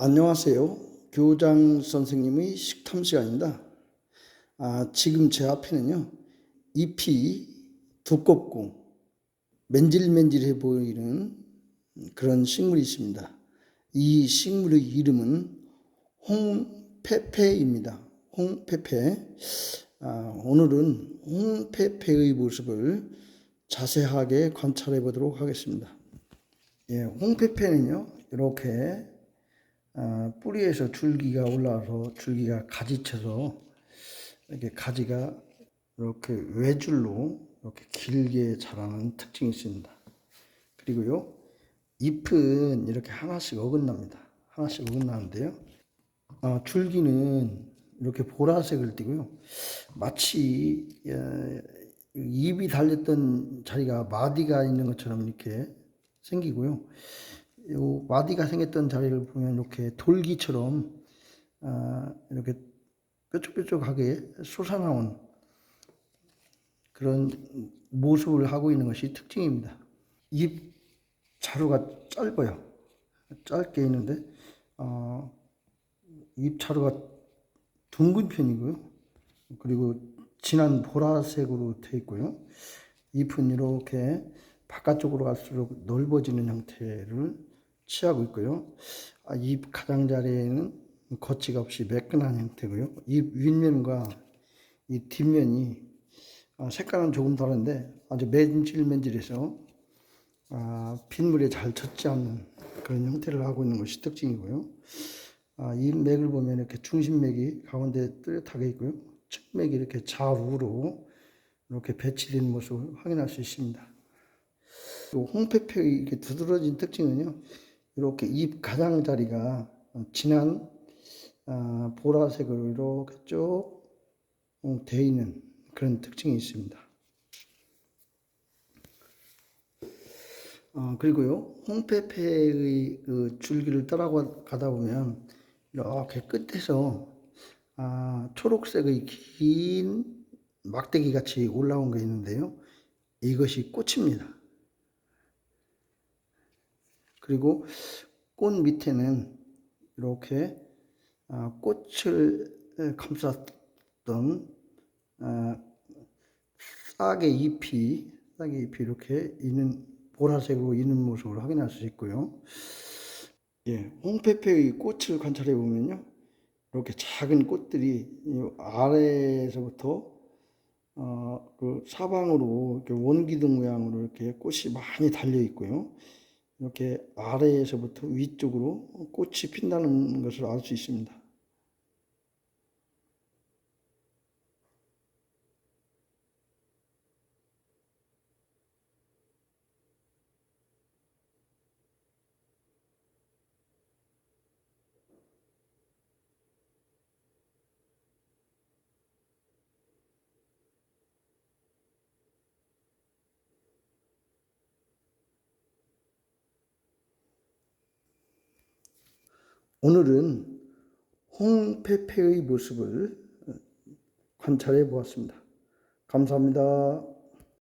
안녕하세요. 교장 선생님의 식탐 시간입니다. 아, 지금 제 앞에는요, 잎이 두껍고 맨질맨질해 보이는 그런 식물이 있습니다. 이 식물의 이름은 홍페페입니다. 홍페페. 아, 오늘은 홍페페의 모습을 자세하게 관찰해 보도록 하겠습니다. 예, 홍페페는요, 이렇게 아, 뿌리에서 줄기가 올라와서 줄기가 가지쳐서 이렇게 가지가 이렇게 외줄로 이렇게 길게 자라는 특징이 있습니다. 그리고요, 잎은 이렇게 하나씩 어긋납니다. 하나씩 어긋나는데요. 아, 줄기는 이렇게 보라색을 띠고요. 마치 에, 잎이 달렸던 자리가 마디가 있는 것처럼 이렇게 생기고요. 요 마디가 생겼던 자리를 보면 이렇게 돌기처럼 아, 이렇게 뾰족뾰족하게 솟아나온 그런 모습을 하고 있는 것이 특징입니다. 잎 자루가 짧아요. 짧게 있는데 어, 잎 자루가 둥근 편이고요. 그리고 진한 보라색으로 되어 있고요. 잎은 이렇게 바깥쪽으로 갈수록 넓어지는 형태를 취하고 있고요. 아, 잎 가장자리에는 거치가 없이 매끈한 형태고요. 잎 윗면과 이 뒷면이 아, 색깔은 조금 다른데 아주 맨질맨질해서 아, 빗물에 잘 젖지 않는 그런 형태를 하고 있는 것이 특징이고요. 아, 이 맥을 보면 이렇게 중심맥이 가운데 뚜렷하게 있고요. 측맥이 이렇게 좌우로 이렇게 배치된 모습을 확인할 수 있습니다. 또 홍페페의 이렇게 두드러진 특징은요. 이렇게 잎 가장자리가 진한 아, 보라색으로 이렇게 쭉 되어 있는 그런 특징이 있습니다. 어, 그리고요, 홍페페의 그 줄기를 따라가다 보면 이렇게 끝에서 아, 초록색의 긴 막대기 같이 올라온 게 있는데요. 이것이 꽃입니다. 그리고 꽃 밑에는 이렇게 아, 꽃을 감쌌던 아, 싹의 잎이 싹의 잎이 이렇게 있는 보라색으로 있는 모습을 확인할 수 있고요. 예, 홍페페의 꽃을 관찰해 보면요, 이렇게 작은 꽃들이 이 아래에서부터 어, 그 사방으로 이렇게 원기둥 모양으로 이렇게 꽃이 많이 달려 있고요. 이렇게 아래에서부터 위쪽으로 꽃이 핀다는 것을 알 수 있습니다. 오늘은 홍페페의 모습을 관찰해 보았습니다. 감사합니다.